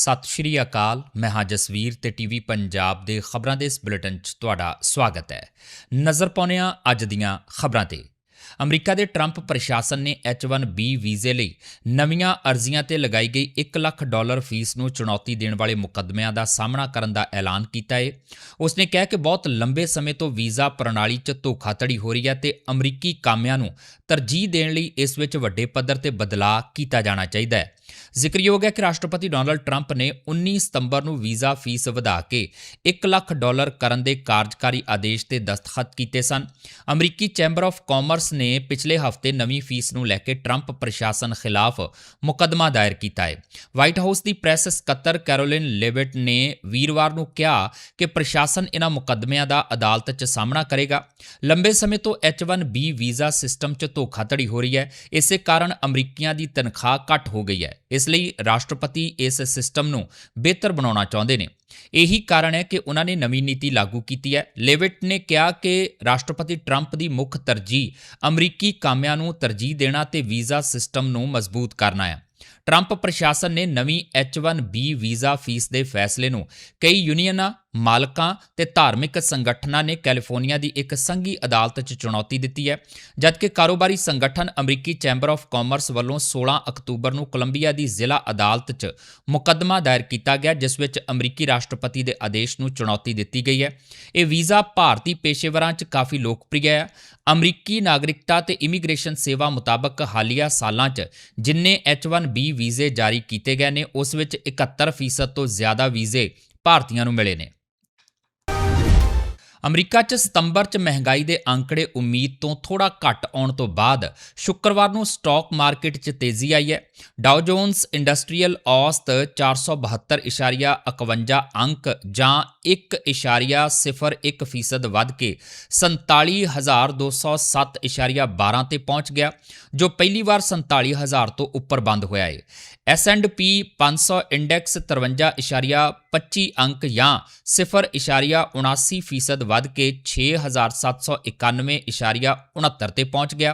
ਸਤਿ ਸ਼੍ਰੀ ਅਕਾਲ, ਮੈਂ ਹਾਂ ਜਸਵੀਰ ਤੇ ਟੀਵੀ ਪੰਜਾਬ ਦੇ ਖਬਰਾਂ ਦੇ ਇਸ ਬੁਲੇਟਿਨ 'ਚ ਤੁਹਾਡਾ ਸਵਾਗਤ ਹੈ। ਨਜ਼ਰ ਪਾਉਂਦੇ ਹਾਂ ਅੱਜ ਦੀਆਂ ਖਬਰਾਂ ਤੇ। ਅਮਰੀਕਾ ਦੇ ਟਰੰਪ ਪ੍ਰਸ਼ਾਸਨ ਨੇ H1B ਵੀਜ਼ੇ ਲਈ ਨਵੀਆਂ ਅਰਜ਼ੀਆਂ ਤੇ ਲਗਾਈ ਗਈ 1 ਲੱਖ ਡਾਲਰ ਫੀਸ ਨੂੰ ਚੁਣੌਤੀ ਦੇਣ ਵਾਲੇ ਮੁਕੱਦਮਿਆਂ ਦਾ ਸਾਹਮਣਾ ਕਰਨ ਦਾ ਐਲਾਨ ਕੀਤਾ ਹੈ ਉਸ ਨੇ ਕਿਹਾ ਕਿ ਬਹੁਤ ਲੰਬੇ ਸਮੇਂ ਤੋਂ ਵੀਜ਼ਾ ਪ੍ਰਣਾਲੀ 'ਚ ਧੋਖਾਧੜੀ ਹੋ ਰਹੀ ਹੈ ਤੇ ਅਮਰੀਕੀ ਕਾਮਿਆਂ ਨੂੰ ਤਰਜੀਹ ਦੇਣ ਲਈ ਇਸ ਵਿੱਚ ਵੱਡੇ ਪੱਧਰ ਤੇ ਬਦਲਾਅ ਕੀਤਾ ਜਾਣਾ ਚਾਹੀਦਾ ਹੈ। ਜ਼ਿਕਰਯੋਗ ਹੈ ਕਿ ਰਾਸ਼ਟਰਪਤੀ ਡੋਨਲਡ ਟਰੰਪ ਨੇ 19 ਸਤੰਬਰ ਨੂੰ ਵੀਜ਼ਾ ਫੀਸ ਵਧਾ ਕੇ 1 ਲੱਖ ਡਾਲਰ ਕਰਨ ਦੇ ਕਾਰਜਕਾਰੀ ਆਦੇਸ਼ ਤੇ ਦਸਤਖਤ ਕੀਤੇ ਸਨ। ਅਮਰੀਕੀ ਚੈਂਬਰ ਆਫ ਕਾਮਰਸ ਨੇ ਪਿਛਲੇ ਹਫ਼ਤੇ ਨਵੀਂ ਫੀਸ ਨੂੰ ਲੈ ਕੇ ਟਰੰਪ ਪ੍ਰਸ਼ਾਸਨ ਖਿਲਾਫ ਮੁਕੱਦਮਾ ਦਾਇਰ ਕੀਤਾ ਹੈ। ਵਾਈਟ ਹਾਊਸ ਦੀ ਪ੍ਰੈਸ ਸਕੱਤਰ ਕੈਰੋਲਿਨ ਲੇਵਿਟ ਨੇ ਵੀਰਵਾਰ ਨੂੰ ਕਿਹਾ ਕਿ ਪ੍ਰਸ਼ਾਸਨ ਇਹਨਾਂ ਮੁਕੱਦਮਿਆਂ ਦਾ ਅਦਾਲਤ 'ਚ ਸਾਹਮਣਾ ਕਰੇਗਾ। ਲੰਬੇ ਸਮੇਂ ਤੋਂ H1B ਵੀਜ਼ਾ ਸਿਸਟਮ 'ਚ ਧੋਖਾਧੜੀ ਹੋ ਰਹੀ ਹੈ। ਇਸੇ ਕਾਰਨ ਅਮਰੀਕੀਆਂ ਦੀ ਤਨਖਾਹ ਘੱਟ ਹੋ ਗਈ ਹੈ। ਇਸ ਲਈ ਰਾਸ਼ਟਰਪਤੀ ਇਸ ਸਿਸਟਮ ਨੂੰ ਬਿਹਤਰ ਬਣਾਉਣਾ ਚਾਹੁੰਦੇ ਨੇ। ਇਹੀ ਕਾਰਨ ਹੈ ਕਿ ਉਹਨਾਂ ਨੇ ਨਵੀਂ ਨੀਤੀ ਲਾਗੂ ਕੀਤੀ ਹੈ। ਲੇਵਿਟ ਨੇ ਕਿਹਾ ਕਿ ਰਾਸ਼ਟਰਪਤੀ ਟਰੰਪ ਦੀ ਮੁੱਖ ਤਰਜੀਹ ਅਮਰੀਕੀ ਕਾਮਿਆਂ ਨੂੰ ਤਰਜੀਹ ਦੇਣਾ ਤੇ ਵੀਜ਼ਾ ਸਿਸਟਮ ਨੂੰ ਮਜ਼ਬੂਤ ਕਰਨਾ ਹੈ। ਟਰੰਪ ਪ੍ਰਸ਼ਾਸਨ ਨੇ ਨਵੀਂ H1B ਵੀਜ਼ਾ ਫੀਸ ਦੇ ਫੈਸਲੇ ਨੂੰ ਕਈ ਯੂਨੀਅਨਾਂ ਮਾਲਕਾਂ ਤੇ ਧਾਰਮਿਕ ਸੰਗਠਨਾਂ ਨੇ ਕੈਲੀਫੋਰਨੀਆ ਦੀ ਇੱਕ ਸੰਘੀ ਅਦਾਲਤ 'ਚ ਚੁਣੌਤੀ ਦਿੱਤੀ ਹੈ, ਜਦਕਿ ਕਾਰੋਬਾਰੀ ਸੰਗਠਨ ਅਮਰੀਕੀ ਚੈਂਬਰ ਆਫ ਕਾਮਰਸ ਵੱਲੋਂ 16 ਅਕਤੂਬਰ ਨੂੰ ਕੋਲੰਬੀਆ ਦੀ ਜ਼ਿਲ੍ਹਾ ਅਦਾਲਤ 'ਚ ਮੁਕੱਦਮਾ ਦਾਇਰ ਕੀਤਾ ਗਿਆ, ਜਿਸ ਵਿੱਚ ਅਮਰੀਕੀ ਰਾਸ਼ਟਰਪਤੀ ਦੇ ਆਦੇਸ਼ ਨੂੰ ਚੁਣੌਤੀ ਦਿੱਤੀ ਗਈ ਹੈ। ਇਹ ਵੀਜ਼ਾ ਭਾਰਤੀ ਪੇਸ਼ੇਵਰਾਂ 'ਚ ਕਾਫੀ ਲੋਕਪ੍ਰਿਯ ਹੈ। ਅਮਰੀਕੀ ਨਾਗਰਿਕਤਾ ਤੇ ਇਮੀਗ੍ਰੇਸ਼ਨ ਸੇਵਾ ਮੁਤਾਬਕ ਹਾਲੀਆ ਸਾਲਾਂ 'ਚ ਜਿੰਨੇ H1B ਵੀਜ਼ੇ ਜਾਰੀ ਕੀਤੇ ਗਏ ਨੇ, ਉਸ ਵਿੱਚ 71% ਤੋਂ ਜ਼ਿਆਦਾ ਵੀਜ਼ੇ ਭਾਰਤੀਆਂ ਨੂੰ ਮਿਲੇ ਨੇ। ਅਮਰੀਕਾ 'ਚ ਸਤੰਬਰ 'ਚ ਮਹਿੰਗਾਈ ਦੇ ਅੰਕੜੇ ਉਮੀਦ ਤੋਂ ਥੋੜਾ ਘੱਟ ਆਉਣ ਤੋਂ ਬਾਅਦ ਸ਼ੁੱਕਰਵਾਰ ਨੂੰ ਸਟਾਕ ਮਾਰਕੀਟ 'ਚ ਤੇਜ਼ੀ ਆਈ ਹੈ। ਡਾਓ ਜੋਨਸ ਇੰਡਸਟਰੀਅਲ ਔਸਤ 472.51 ਅੰਕ ਜਾਂ 1.01% ਫੀਸਦ ਵੱਧ ਕੇ 47207.12 ਤੇ ਪਹੁੰਚ ਗਿਆ, ਜੋ ਪਹਿਲੀ ਵਾਰ 47000 ਤੋਂ ਉੱਪਰ ਬੰਦ ਹੋਇਆ ਹੈ। S&P 500 ਇੰਡੈਕਸ 53.25 ਅੰਕ ਜਾਂ 0.79 ਫੀਸਦ ਵੱਧ ਕੇ 6791.69 ਤੇ ਪਹੁੰਚ ਗਿਆ।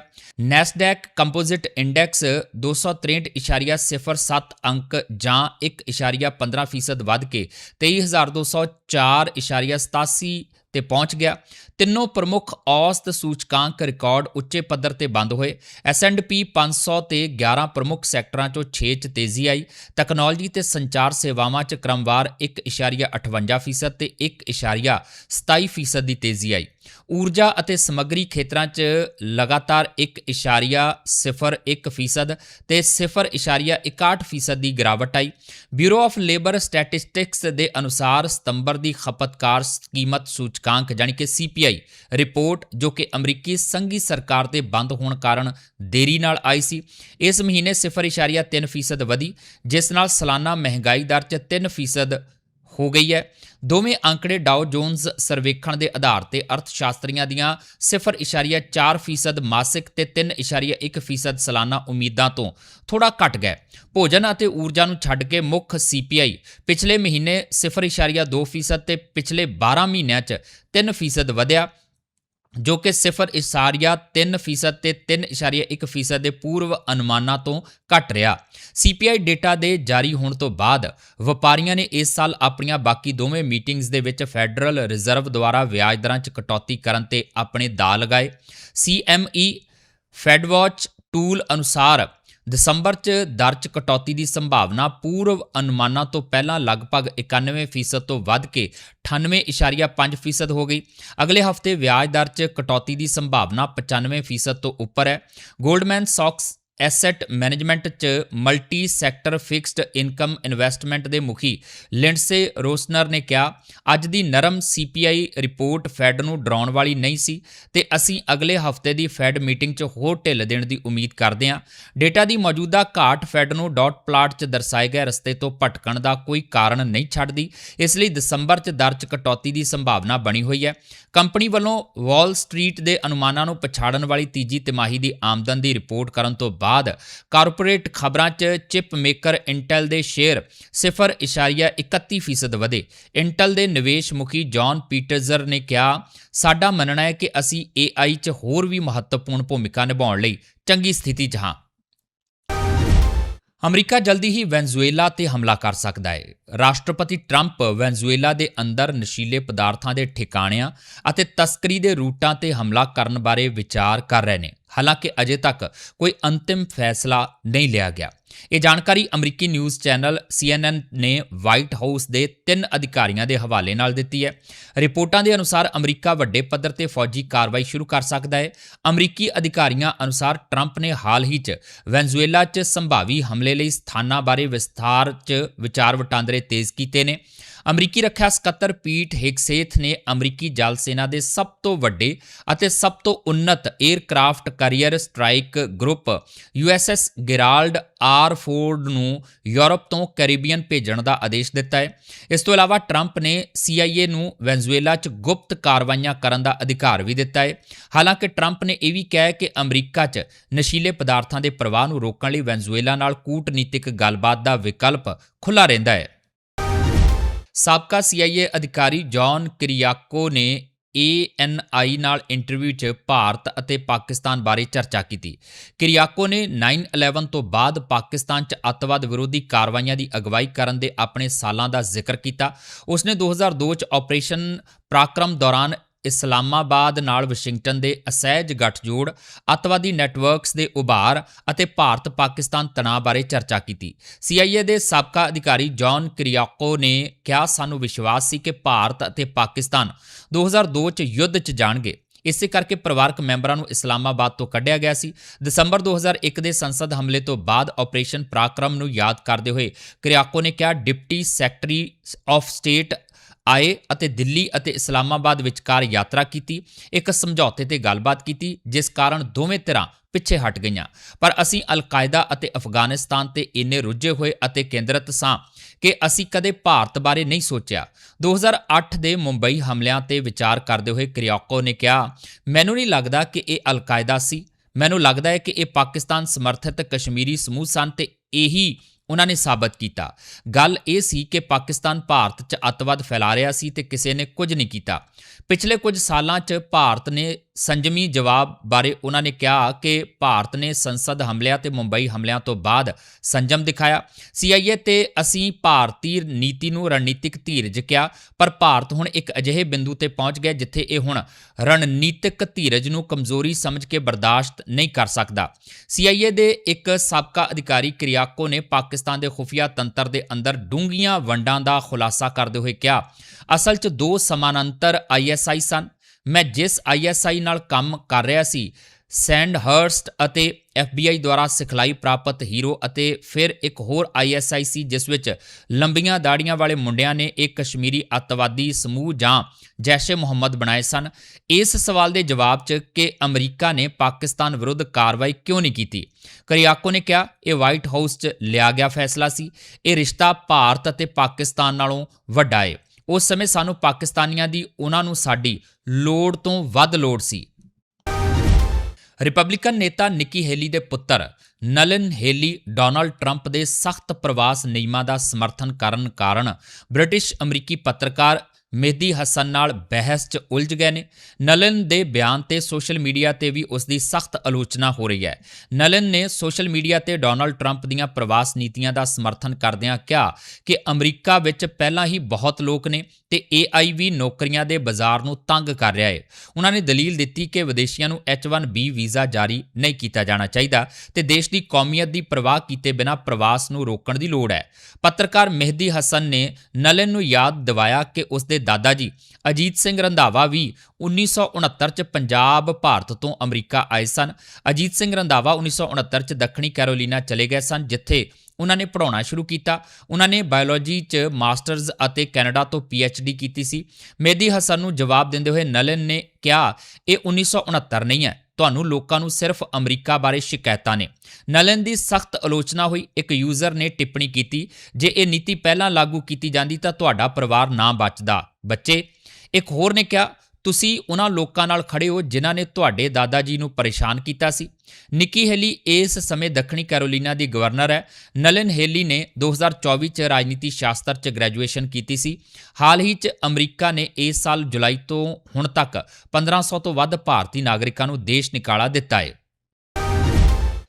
ਨੈਸਡੈਕ ਕੰਪੋਜ਼ਿਟ ਇੰਡੈਕਸ 263.07 ਅੰਕ ਜਾਂ 1.15 ਫੀਸਦ ਵੱਧ ਕੇ 23204.87 ਤੇ ਪਹੁੰਚ ਗਿਆ। ਤਿੰਨੋਂ ਪ੍ਰਮੁੱਖ ਔਸਤ ਸੂਚਕਾਂਕ ਰਿਕਾਰਡ ਉੱਚੇ ਪੱਧਰ ਤੇ ਬੰਦ ਹੋਏ। S&P 500 ਤੇ 11 ਪ੍ਰਮੁੱਖ ਸੈਕਟਰਾਂ ਚੋਂ 6 ਚ ਤੇਜ਼ੀ ਆਈ। ਟੈਕਨੋਲੋਜੀ ਤੇ ਸੰਚਾਰ ਸੇਵਾਵਾਂ ਚ ਕ੍ਰਮਵਾਰ 1.58% ਤੇ 1.27% ਦੀ ਤੇਜ਼ੀ ਆਈ। ਊਰਜਾ ਅਤੇ ਸਮੱਗਰੀ ਖੇਤਰਾਂ 'ਚ ਲਗਾਤਾਰ 1.01% ਤੇ 0.61% ਦੀ ਗਿਰਾਵਟ ਆਈ। ਬਿਊਰੋ ਆਫ ਲੇਬਰ ਸਟੈਟਿਸਟਿਕਸ ਦੇ ਅਨੁਸਾਰ ਸਤੰਬਰ ਦੀ ਖਪਤਕਾਰ ਕੀਮਤ ਸੂਚਕਾਂਕ ਜਾਨੀ ਕਿ CPI ਰਿਪੋਰਟ ਜੋ ਕਿ ਅਮਰੀਕੀ ਸੰਘੀ ਸਰਕਾਰ 'ਤੇ ਬੰਦ ਹੋਣ ਕਾਰਨ ਦੇਰੀ ਨਾਲ ਆਈ ਸੀ, ਇਸ ਮਹੀਨੇ 0.3% ਵਧੀ, ਜਿਸ ਨਾਲ ਸਾਲਾਨਾ ਮਹਿੰਗਾਈ ਦਰ 'ਚ 3% ਹੋ ਗਈ ਹੈ। ਦੋਵੇਂ ਅੰਕੜੇ ਡਾਓ ਜੋਨਸ ਸਰਵੇਖਣ ਦੇ ਆਧਾਰ ਤੇ ਅਰਥਸ਼ਾਸਤਰੀਆਂ ਦੀਆਂ 0.4% ਮਾਸਿਕ ਤੇ 3.1% ਸਾਲਾਨਾ ਉਮੀਦਾਂ ਤੋਂ ਥੋੜਾ ਘਟ ਗਏ। ਭੋਜਨ ਅਤੇ ਊਰਜਾ ਨੂੰ ਛੱਡ ਕੇ ਮੁੱਖ CPI ਪਿਛਲੇ ਮਹੀਨੇ 0.2% ਤੇ ਪਿਛਲੇ 12 ਮਹੀਨਿਆਂ 'ਚ 3% ਵਧਿਆ। ਜੋ ਕਿ 0.3% ਤੇ 3.1% ਦੇ ਪੂਰਵ ਅਨੁਮਾਨਾਂ ਤੋਂ ਘਟ ਰਿਹਾ। CPI ਡੇਟਾ ਦੇ ਜਾਰੀ ਹੋਣ ਤੋਂ ਬਾਅਦ ਵਪਾਰੀਆਂ ਨੇ ਇਸ ਸਾਲ ਆਪਣੀਆਂ ਬਾਕੀ ਦੋਵੇਂ ਮੀਟਿੰਗਸ ਦੇ ਵਿੱਚ ਫੈਡਰਲ ਰਿਜ਼ਰਵ ਦੁਆਰਾ ਵਿਆਜ ਦਰਾਂ 'ਚ ਕਟੌਤੀ ਕਰਨ ਤੇ ਆਪਣੇ ਦਾਅ ਲਗਾਏ। CME ਫੈਡਵਾਚ ਟੂਲ ਅਨੁਸਾਰ ਦਸੰਬਰ 'ਚ ਦਰ 'ਚ ਕਟੌਤੀ ਦੀ ਸੰਭਾਵਨਾ ਪੂਰਵ ਅਨੁਮਾਨਾਂ ਤੋਂ ਪਹਿਲਾਂ ਲਗਭਗ 91% ਤੋਂ ਵੱਧ ਕੇ 98.5% ਹੋ ਗਈ। ਅਗਲੇ ਹਫ਼ਤੇ ਵਿਆਜ ਦਰ 'ਚ ਕਟੌਤੀ ਦੀ ਸੰਭਾਵਨਾ 95% ਤੋਂ ਉੱਪਰ ਹੈ। ਗੋਲਡਮੈਨ ਸੌਕਸ ਐਸੈਟ ਮੈਨੇਜਮੈਂਟ ਚ multi sector fixed income investment ਦੇ ਮੁਖੀ ਲਿੰਡਸੇ ਰੋਸਨਰ ਨੇ ਕਿਹਾ, ਅੱਜ ਦੀ ਨਰਮ CPI ਰਿਪੋਰਟ ਫੈਡ ਨੂੰ ਡਰਾਉਣ ਵਾਲੀ ਨਹੀਂ ਸੀ ਤੇ ਅਸੀਂ ਅਗਲੇ ਹਫ਼ਤੇ ਦੀ ਫੈਡ ਮੀਟਿੰਗ 'ਚ ਹੋਰ ਢਿੱਲ ਦੇਣ ਦੀ ਉਮੀਦ ਕਰਦੇ ਹਾਂ। ਡੇਟਾ ਦੀ ਮੌਜੂਦਾ ਘਾਟ ਫੈਡ ਨੂੰ ਡਾਟ ਪਲਾਟ 'ਚ ਦਰਸਾਏ ਗਏ ਰਸਤੇ ਤੋਂ ਭਟਕਣ ਦਾ ਕੋਈ ਕਾਰਨ ਨਹੀਂ ਛੱਡਦੀ, ਇਸ ਲਈ ਦਸੰਬਰ 'ਚ ਦਰ 'ਚ ਕਟੌਤੀ ਦੀ ਸੰਭਾਵਨਾ ਬਣੀ ਹੋਈ ਹੈ। ਕੰਪਨੀ ਵੱਲੋਂ ਵਾਲ ਸਟਰੀਟ ਦੇ ਅਨੁਮਾਨਾਂ ਨੂੰ ਪਛਾੜਨ ਵਾਲੀ ਤੀਜੀ ਤਿਮਾਹੀ ਦੀ ਆਮਦਨ ਦੀ ਰਿਪੋਰਟ ਕਰਨ ਤੋਂ ਬਾਅਦ ਕਾਰਪੋਰੇਟ ਖਬਰਾਂ 'ਚ ਚਿਪ ਮੇਕਰ ਇੰਟੈਲ ਦੇ ਸ਼ੇਅਰ 0.31% ਵਧੇ। ਇੰਟੈਲ ਦੇ ਨਿਵੇਸ਼ ਮੁਖੀ ਜੌਨ ਪੀਟਰਜ਼ਰ ਨੇ ਕਿਹਾ, ਸਾਡਾ ਮੰਨਣਾ ਹੈ ਕਿ ਅਸੀਂ AI 'ਚ ਹੋਰ ਵੀ ਮਹੱਤਵਪੂਰਨ ਭੂਮਿਕਾ ਨਿਭਾਉਣ ਲਈ ਚੰਗੀ ਸਥਿਤੀ 'ਚ ਹਾਂ। ਅਮਰੀਕਾ ਜਲਦੀ ਹੀ ਵੈਨਜ਼ੂਏਲਾ ਤੇ ਹਮਲਾ ਕਰ ਸਕਦਾ ਹੈ। ਰਾਸ਼ਟਰਪਤੀ ਟਰੰਪ ਵੈਨਜ਼ੂਏਲਾ ਦੇ ਅੰਦਰ ਨਸ਼ੀਲੇ ਪਦਾਰਥਾਂ ਦੇ ਠਿਕਾਣਿਆਂ ਅਤੇ ਤਸਕਰੀ ਦੇ ਰੂਟਾਂ ਤੇ ਹਮਲਾ ਕਰਨ ਬਾਰੇ ਵਿਚਾਰ ਕਰ ਰਹੇ ਨੇ। ਹਾਲਾਂਕਿ ਅਜੇ ਤੱਕ ਕੋਈ ਅੰਤਿਮ ਫੈਸਲਾ ਨਹੀਂ ਲਿਆ ਗਿਆ। ਇਹ ਜਾਣਕਾਰੀ ਅਮਰੀਕੀ ਨਿਊਜ਼ ਚੈਨਲ CNN ਨੇ ਵਾਈਟ ਹਾਊਸ ਦੇ ਤਿੰਨ ਅਧਿਕਾਰੀਆਂ ਦੇ ਹਵਾਲੇ ਨਾਲ ਦਿੱਤੀ ਹੈ। ਰਿਪੋਰਟਾਂ ਦੇ ਅਨੁਸਾਰ ਅਮਰੀਕਾ ਵੱਡੇ ਪੱਧਰ ਤੇ ਫੌਜੀ ਕਾਰਵਾਈ ਸ਼ੁਰੂ ਕਰ ਸਕਦਾ ਹੈ। ਅਮਰੀਕੀ ਅਧਿਕਾਰੀਆਂ ਅਨੁਸਾਰ ਟਰੰਪ ਨੇ ਹਾਲ ਹੀ 'ਚ ਵੈਨਜ਼ੂਏਲਾ 'ਚ ਸੰਭਾਵੀ ਹਮਲੇ ਲਈ ਸਥਾਨਾਂ ਬਾਰੇ ਵਿਸਥਾਰ 'ਚ ਵਿਚਾਰ ਵਟਾਂਦਰੇ ਤੇਜ਼ ਕੀਤੇ ਨੇ। ਅਮਰੀਕੀ ਰੱਖਿਆ ਸਕੱਤਰ ਪੀਟ ਹਿਗਸੇਥ ਨੇ ਅਮਰੀਕੀ ਜਲ ਸੈਨਾ ਦੇ ਸਭ ਤੋਂ ਵੱਡੇ ਅਤੇ ਸਭ ਤੋਂ ਉੱਨਤ aircraft carrier strike group USS Gerald R Ford ਨੂੰ ਯੂਰਪ ਤੋਂ ਕੈਰੀਬੀਅਨ ਭੇਜਣ ਦਾ ਆਦੇਸ਼ ਦਿੱਤਾ ਹੈ। ਇਸ ਤੋਂ ਇਲਾਵਾ ਟਰੰਪ ਨੇ CIA ਨੂੰ ਵੈਨਜ਼ੂਏਲਾ 'ਚ ਗੁਪਤ ਕਾਰਵਾਈਆਂ ਕਰਨ ਦਾ ਅਧਿਕਾਰ ਵੀ ਦਿੱਤਾ ਹੈ। ਹਾਲਾਂਕਿ ਟਰੰਪ ਨੇ ਇਹ ਵੀ ਕਿਹਾ ਕਿ ਅਮਰੀਕਾ 'ਚ ਨਸ਼ੀਲੇ ਪਦਾਰਥਾਂ ਦੇ ਪ੍ਰਵਾਹ ਨੂੰ ਰੋਕਣ ਲਈ ਵੈਨਜ਼ੂਏਲਾ ਨਾਲ ਕੂਟਨੀਤਿਕ ਗੱਲਬਾਤ ਦਾ ਵਿਕਲਪ ਖੁੱਲਾ ਰਹਿੰਦਾ ਹੈ। ਸਾਬਕਾ CIA ਅਧਿਕਾਰੀ ਜੌਨ ਕਿਰਿਆਕੋ ਨੇ ANI ਨਾਲ ਇੰਟਰਵਿਊ 'ਚ ਭਾਰਤ ਅਤੇ ਪਾਕਿਸਤਾਨ ਬਾਰੇ ਚਰਚਾ ਕੀਤੀ। ਕਿਰਿਆਕੋ ਨੇ 9/11 ਤੋਂ ਬਾਅਦ ਪਾਕਿਸਤਾਨ 'ਚ ਅੱਤਵਾਦ ਵਿਰੋਧੀ ਕਾਰਵਾਈਆਂ ਦੀ ਅਗਵਾਈ ਕਰਨ ਦੇ ਆਪਣੇ ਸਾਲਾਂ ਦਾ ਜ਼ਿਕਰ ਕੀਤਾ। ਉਸਨੇ 2002 'ਚ ਆਪਰੇਸ਼ਨ ਪਰਾਕਰਮ ਦੌਰਾਨ ਇਸਲਾਮਾਬਾਦ ਨਾਲ ਵਾਸ਼ਿੰਗਟਨ ਦੇ ਅਸਹਿਜ ਗੱਠਜੋੜ, ਅੱਤਵਾਦੀ ਨੈਟਵਰਕਸ ਦੇ ਉਭਾਰ ਅਤੇ ਭਾਰਤ ਪਾਕਿਸਤਾਨ ਤਣਾਅ ਬਾਰੇ ਚਰਚਾ ਕੀਤੀ। CIA ਦੇ ਸਾਬਕਾ ਅਧਿਕਾਰੀ ਜੌਨ ਕਿਰਿਆਕੋ ਨੇ ਕਿਹਾ, ਸਾਨੂੰ ਵਿਸ਼ਵਾਸ ਸੀ ਕਿ ਭਾਰਤ ਅਤੇ ਪਾਕਿਸਤਾਨ 2002 ਚ ਯੁੱਧ ਚ ਜਾਣਗੇ। ਇਸੇ ਕਰਕੇ ਪਰਿਵਾਰਕ ਮੈਂਬਰਾਂ ਨੂੰ ਇਸਲਾਮਾਬਾਦ ਤੋਂ ਕੱਢਿਆ ਗਿਆ ਸੀ। ਦਸੰਬਰ 2001 ਦੇ ਸੰਸਦ ਹਮਲੇ ਤੋਂ ਬਾਅਦ ਆਪਰੇਸ਼ਨ ਪਰਾਕਰਮ ਨੂੰ ਯਾਦ ਕਰਦੇ ਹੋਏ ਕਿਰਿਆਕੋ ਨੇ ਕਿਹਾ, ਡਿਪਟੀ ਸੈਕਟਰੀ ਆਫ ਸਟੇਟ ਆਏ ਅਤੇ ਦਿੱਲੀ ਅਤੇ ਇਸਲਾਮਾਬਾਦ ਵਿਚਕਾਰ ਯਾਤਰਾ ਕੀਤੀ, ਇੱਕ ਸਮਝੌਤੇ ਤੇ ਗੱਲਬਾਤ ਕੀਤੀ, ਜਿਸ ਕਾਰਨ ਦੋਵੇਂ ਧਿਰਾਂ ਪਿੱਛੇ ਹਟ ਗਈਆਂ। ਪਰ ਅਸੀਂ ਅਲ-ਕਾਇਦਾ ਅਤੇ ਅਫਗਾਨਿਸਤਾਨ ਤੇ ਇੰਨੇ ਰੁੱਝੇ ਹੋਏ ਅਤੇ ਕੇਂਦਰਿਤ ਸਾਂ ਕਿ ਅਸੀਂ ਕਦੇ ਭਾਰਤ ਬਾਰੇ ਨਹੀਂ ਸੋਚਿਆ। 2008 ਦੇ ਮੁੰਬਈ ਹਮਲਿਆਂ ਤੇ ਵਿਚਾਰ ਕਰਦੇ ਹੋਏ ਕ੍ਰਿਆਕੋ ਨੇ ਕਿਹਾ, ਮੈਨੂੰ ਨਹੀਂ ਲੱਗਦਾ ਕਿ ਇਹ ਅਲ-ਕਾਇਦਾ ਸੀ। ਮੈਨੂੰ ਲੱਗਦਾ ਹੈ ਕਿ ਇਹ ਪਾਕਿਸਤਾਨ ਸਮਰਥਿਤ ਕਸ਼ਮੀਰੀ ਸਮੂਹ ਸਨ ਤੇ ਇਹੀ ਉਹਨਾਂ ਨੇ ਸਾਬਤ ਕੀਤਾ। ਗੱਲ ਇਹ ਸੀ ਕਿ ਪਾਕਿਸਤਾਨ ਭਾਰਤ 'ਚ ਅੱਤਵਾਦ ਫੈਲਾ ਰਿਹਾ ਸੀ ਤੇ ਕਿਸੇ ਨੇ ਕੁਝ ਨਹੀਂ ਕੀਤਾ। ਪਿਛਲੇ ਕੁਝ ਸਾਲਾਂ 'ਚ ਭਾਰਤ ਨੇ ਸੰਜਮੀ ਜਵਾਬ ਬਾਰੇ ਉਹਨਾਂ ਨੇ ਕਿਹਾ ਕਿ ਭਾਰਤ ਨੇ ਸੰਸਦ ਹਮਲਿਆਂ ਤੇ ਮੁੰਬਈ ਹਮਲਿਆਂ ਤੋਂ ਬਾਅਦ ਸੰਜਮ ਦਿਖਾਇਆ। CIA ਤੇ ਅਸੀਂ ਭਾਰਤੀ ਨੀਤੀ ਨੂੰ ਰਣਨੀਤਿਕ ਧੀਰਜ ਕਿਹਾ, ਪਰ ਭਾਰਤ ਹੁਣ ਇੱਕ ਅਜਿਹੇ ਬਿੰਦੂ ਤੇ ਪਹੁੰਚ ਗਿਆ ਜਿੱਥੇ ਇਹ ਹੁਣ ਰਣਨੀਤਿਕ ਧੀਰਜ ਨੂੰ ਕਮਜ਼ੋਰੀ ਸਮਝ ਕੇ ਬਰਦਾਸ਼ਤ ਨਹੀਂ ਕਰ ਸਕਦਾ। CIA ਦੇ ਇੱਕ ਸਾਬਕਾ ਅਧਿਕਾਰੀ ਕਿਰਿਆਕੋ ਨੇ ਪਾਕਿਸਤਾਨ ਦੇ ਖੁਫੀਆ ਤੰਤਰ ਦੇ ਅੰਦਰ ਡੂੰਘੀਆਂ ਵੰਡਾਂ ਦਾ ਖੁਲਾਸਾ ਕਰਦੇ ਹੋਏ ਕਿਹਾ, ਅਸਲ 'ਚ ਦੋ ਸਮਾਨਾਂਤਰ ISI ਸਨ। ਮੈਂ ਜਿਸ ISI ਨਾਲ ਕੰਮ ਕਰ ਰਿਹਾ ਸੀ ਸੈਂਡ ਹਰਸਟ ਅਤੇ FBI ਦੁਆਰਾ ਸਿਖਲਾਈ ਪ੍ਰਾਪਤ ਹੀਰੋ ਅਤੇ ਫਿਰ ਇੱਕ ਹੋਰ ISI ਸੀ, ਜਿਸ ਵਿੱਚ ਲੰਬੀਆਂ ਦਾੜੀਆਂ ਵਾਲੇ ਮੁੰਡਿਆਂ ਨੇ ਇੱਕ ਕਸ਼ਮੀਰੀ ਅੱਤਵਾਦੀ ਸਮੂਹ ਜਾਂ ਜੈਸ਼-ਏ ਮੁਹੰਮਦ ਬਣਾਏ ਸਨ। ਇਸ ਸਵਾਲ ਦੇ ਜਵਾਬ 'ਚ ਕਿ ਅਮਰੀਕਾ ਨੇ ਪਾਕਿਸਤਾਨ ਵਿਰੁੱਧ ਕਾਰਵਾਈ ਕਿਉਂ ਨਹੀਂ ਕੀਤੀ? ਕਰਿਆਕੋ ਨੇ ਕਿਹਾ, ਇਹ ਵਾਈਟ ਹਾਊਸ 'ਚ ਲਿਆ ਗਿਆ ਫੈਸਲਾ ਸੀ। ਇਹ ਰਿਸ਼ਤਾ ਭਾਰਤ ਅਤੇ ਪਾਕਿਸਤਾਨ ਨਾਲੋਂ ਵੱਡਾ ਹੈ ਉਸ ਸਮੇਂ ਸਾਨੂੰ ਪਾਕਿਸਤਾਨੀਆਂ ਦੀ ਉਹਨਾਂ ਨੂੰ ਸਾਡੀ ਲੋੜ ਤੋਂ ਵੱਧ ਲੋੜ ਸੀ। ਰਿਪਬਲਿਕਨ ਨੇਤਾ ਨਿੱਕੀ ਹੇਲੀ ਦੇ ਪੁੱਤਰ ਨਲਨ ਹੇਲੀ ਡੋਨਲਡ ਟਰੰਪ ਦੇ ਸਖਤ ਪ੍ਰਵਾਸ ਨਿਯਮਾਂ ਦਾ ਸਮਰਥਨ ਕਰਨ ਕਾਰਨ ਬ੍ਰਿਟਿਸ਼ ਅਮਰੀਕੀ ਪੱਤਰਕਾਰ ਮਹਿਦੀ ਹਸਨ ਨਾਲ ਬਹਿਸ 'ਚ ਉਲਝ ਗਏ ਨੇ। ਨਲਨ ਦੇ ਬਿਆਨ ਤੇ ਸੋਸ਼ਲ ਮੀਡੀਆ ਤੇ ਵੀ ਉਸ ਦੀ ਸਖਤ ਆਲੋਚਨਾ ਹੋ ਰਹੀ ਹੈ। ਨਲਨ ਨੇ ਸੋਸ਼ਲ ਮੀਡੀਆ ਤੇ ਡੋਨਲਡ ਟਰੰਪ ਦੀਆਂ ਪ੍ਰਵਾਸ ਨੀਤੀਆਂ ਦਾ ਸਮਰਥਨ ਕਰਦਿਆਂ ਕਿਹਾ ਕਿ ਅਮਰੀਕਾ ਵਿੱਚ ਪਹਿਲਾਂ ਹੀ ਬਹੁਤ ਲੋਕ ਨੇ ਤੇ AI ਵੀ ਨੌਕਰੀਆਂ ਦੇ ਬਾਜ਼ਾਰ ਨੂੰ ਤੰਗ ਕਰ ਰਿਹਾ ਹੈ। ਉਹਨਾਂ ਨੇ ਦਲੀਲ ਦਿੱਤੀ ਕਿ ਵਿਦੇਸ਼ੀਆਂ ਨੂੰ H1B ਵੀਜ਼ਾ ਜਾਰੀ ਨਹੀਂ ਕੀਤਾ ਜਾਣਾ ਚਾਹੀਦਾ ਤੇ ਦੇਸ਼ ਦੀ ਕੌਮੀਅਤ ਦੀ ਪਰਵਾਹ ਕੀਤੇ ਬਿਨਾਂ ਪ੍ਰਵਾਸ ਨੂੰ ਰੋਕਣ ਦੀ ਲੋੜ ਹੈ। ਪੱਤਰਕਾਰ ਮਹਿਦੀ ਹਸਨ ਨੇ ਨਲਨ ਨੂੰ ਯਾਦ ਦਿਵਾਇਆ ਕਿ ਉਸ ਦੇ ਦਾਦਾ ਜੀ ਅਜੀਤ ਸਿੰਘ ਰੰਧਾਵਾ ਵੀ 1969 ਚ ਪੰਜਾਬ, ਭਾਰਤ ਤੋਂ ਅਮਰੀਕਾ ਆਏ ਸਨ। ਅਜੀਤ ਸਿੰਘ ਰੰਧਾਵਾ 1969 ਚ ਦੱਖਣੀ ਕੈਰੋਲੀਨਾ ਚਲੇ ਗਏ ਸਨ, ਜਿੱਥੇ ਉਹਨਾਂ ਨੇ ਪੜਾਉਣਾ ਸ਼ੁਰੂ ਕੀਤਾ। ਉਹਨਾਂ ਨੇ ਬਾਇਓਲੋਜੀ 'ਚ ਮਾਸਟਰਜ਼ ਅਤੇ ਕੈਨੇਡਾ ਤੋਂ ਪੀਐਚਡੀ ਕੀਤੀ ਸੀ। ਮੇਦੀ ਹਸਨ ਨੂੰ ਜਵਾਬ ਦਿੰਦੇ ਹੋਏ ਨਲਨ ਨੇ ਕਿਹਾ, ਇਹ 1969 ਨਹੀਂ ਹੈ। ਤੁਹਾਨੂੰ ਲੋਕਾਂ ਨੂੰ ਸਿਰਫ ਅਮਰੀਕਾ ਬਾਰੇ ਸ਼ਿਕਾਇਤਾਂ ਨੇ। ਨਲਨ ਦੀ ਸਖਤ ਆਲੋਚਨਾ ਹੋਈ, ਇੱਕ ਯੂਜ਼ਰ ਨੇ ਟਿੱਪਣੀ ਕੀਤੀ, ਜੇ ਇਹ ਨੀਤੀ ਪਹਿਲਾਂ ਲਾਗੂ ਕੀਤੀ ਜਾਂਦੀ ਤਾਂ ਤੁਹਾਡਾ ਪਰਿਵਾਰ ਨਾ ਬਚਦਾ। ਬੱਚੇ, ਇੱਕ ਹੋਰ ਨੇ ਕਿਹਾ ਤੁਸੀਂ ਉਹਨਾਂ ਲੋਕਾਂ ਨਾਲ ਖੜੇ ਹੋ ਜਿਨ੍ਹਾਂ ਨੇ ਤੁਹਾਡੇ ਦਾਦਾ ਜੀ ਨੂੰ ਪਰੇਸ਼ਾਨ ਕੀਤਾ ਸੀ। ਨਿੱਕੀ ਹੈਲੀ ਇਸ ਸਮੇਂ ਦੱਖਣੀ ਕੈਰੋਲੀਨਾ ਦੀ ਗਵਰਨਰ ਹੈ। ਨਲਨ ਹੈਲੀ ਨੇ 2024 ਚ ਰਾਜਨੀਤੀ ਸ਼ਾਸਤਰ ਚ ਗ੍ਰੈਜੂਏਸ਼ਨ ਕੀਤੀ ਸੀ। ਹਾਲ ਹੀ ਚ ਅਮਰੀਕਾ ਨੇ ਇਸ ਸਾਲ ਜੁਲਾਈ ਤੋਂ ਹੁਣ ਤੱਕ 1500 ਤੋਂ ਵੱਧ ਭਾਰਤੀ ਨਾਗਰਿਕਾਂ ਨੂੰ ਦੇਸ਼ ਨਿਕਾਲਾ ਦਿੱਤਾ ਹੈ।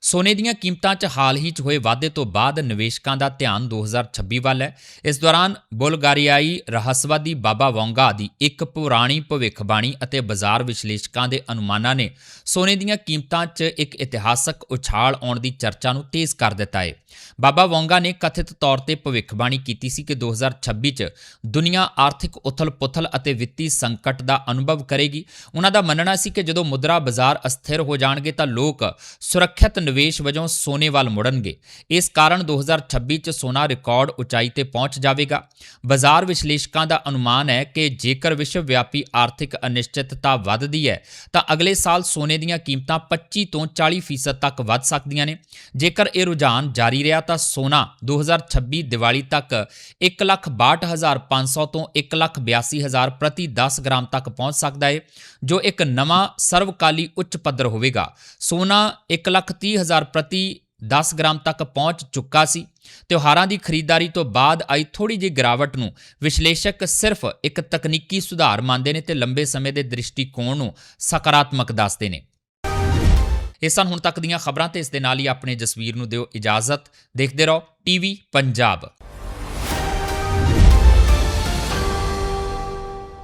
ਸੋਨੇ ਦੀਆਂ ਕੀਮਤਾਂ 'ਚ ਹਾਲ ਹੀ 'ਚ ਹੋਏ ਵਾਧੇ ਤੋਂ ਬਾਅਦ ਨਿਵੇਸ਼ਕਾਂ ਦਾ ਧਿਆਨ 2026 ਵੱਲ ਹੈ। ਇਸ ਦੌਰਾਨ ਬੁਲਗਾਰੀਆਈ ਰਹੱਸਵਾਦੀ ਬਾਬਾ ਵੋਂਗਾ ਦੀ ਇੱਕ ਪੁਰਾਣੀ ਭਵਿੱਖਬਾਣੀ ਅਤੇ ਬਾਜ਼ਾਰ ਵਿਸ਼ਲੇਸ਼ਕਾਂ ਦੇ ਅਨੁਮਾਨਾਂ ਨੇ ਸੋਨੇ ਦੀਆਂ ਕੀਮਤਾਂ 'ਚ ਇੱਕ ਇਤਿਹਾਸਕ ਉਛਾਲ ਆਉਣ ਦੀ ਚਰਚਾ ਨੂੰ ਤੇਜ਼ ਕਰ ਦਿੱਤਾ ਹੈ। ਬਾਬਾ ਵੋਂਗਾ ਨੇ ਕਥਿਤ ਤੌਰ ਤੇ ਭਵਿੱਖਬਾਣੀ ਕੀਤੀ ਸੀ ਕਿ 2026 'ਚ ਦੁਨੀਆ ਆਰਥਿਕ ਉਥਲ-ਪੁਥਲ ਅਤੇ ਵਿੱਤੀ ਸੰਕਟ ਦਾ ਅਨੁਭਵ ਕਰੇਗੀ। ਉਹਨਾਂ ਦਾ ਮੰਨਣਾ ਸੀ ਕਿ ਜਦੋਂ ਮੁਦਰਾ ਬਾਜ਼ਾਰ ਅਸਥਿਰ ਹੋ ਜਾਣਗੇ ਤਾਂ ਲੋਕ ਸੁਰੱਖਿਅਤ ਨਿਵੇਸ਼ ਵਜੋਂ ਸੋਨੇ ਵੱਲ ਮੁੜਨਗੇ। ਇਸ ਕਾਰਨ 2026 'ਚ ਸੋਨਾ ਰਿਕਾਰਡ ਉਚਾਈ ਤੇ ਪਹੁੰਚ ਜਾਵੇਗਾ। ਬਾਜ਼ਾਰ ਵਿਸ਼ਲੇਸ਼ਕਾਂ ਦਾ ਅਨੁਮਾਨ ਹੈ ਕਿ ਜੇਕਰ ਵਿਸ਼ਵ ਵਿਆਪੀ ਆਰਥਿਕ ਅਨਿਸ਼ਚਿਤਤਾ ਵੱਧਦੀ ਹੈ, ਤਾਂ ਅਗਲੇ ਸਾਲ ਸੋਨੇ ਦੀਆਂ ਕੀਮਤਾਂ 25 ਤੋਂ 40% ਤੱਕ ਵੱਧ ਸਕਦੀਆਂ ਨੇ। ਜੇਕਰ ਇਹ ਰੁਝਾਨ ਜਾਰੀ ਰਿਹਾ, ਤਾਂ ਸੋਨਾ 2026 ਦੀਵਾਲੀ ਤੱਕ 162500 ਤੋਂ 182000 ਪ੍ਰਤੀ 10 ਗ੍ਰਾਮ ਤੱਕ ਪਹੁੰਚ ਸਕਦਾ ਹੈ, ਜੋ ਇੱਕ ਨਵਾਂ ਸਰਵਕਾਲੀ ਉੱਚ ਪੱਧਰ ਹੋਵੇਗਾ। ਸੋਨਾ 130000 ਪ੍ਰਤੀ 10 ਗ੍ਰਾਮ ਤੱਕ ਪਹੁੰਚ ਚੁੱਕਾ ਸੀ। ਤਿਉਹਾਰਾਂ ਦੀ ਖਰੀਦਦਾਰੀ ਤੋਂ ਬਾਅਦ ਆਈ ਥੋੜੀ ਜਿਹੀ ਗਿਰਾਵਟ ਨੂੰ ਵਿਸ਼ਲੇਸ਼ਕ ਸਿਰਫ ਇੱਕ ਤਕਨੀਕੀ ਸੁਧਾਰ ਮੰਨਦੇ ਨੇ ਤੇ ਲੰਬੇ ਸਮੇਂ ਦੇ ਦ੍ਰਿਸ਼ਟੀਕੋਣ ਨੂੰ ਸਕਾਰਾਤਮਕ ਦੱਸਦੇ ਨੇ। ਇਹ ਸਨ ਹੁਣ ਤੱਕ ਦੀਆਂ ਖਬਰਾਂ ਤੇ ਇਸ ਦੇ ਨਾਲ ਹੀ ਆਪਣੇ ਜਸਵੀਰ ਨੂੰ ਦਿਓ ਇਜਾਜ਼ਤ। ਦੇਖਦੇ ਰਹੋ, ਟੀਵੀ ਪੰਜਾਬ।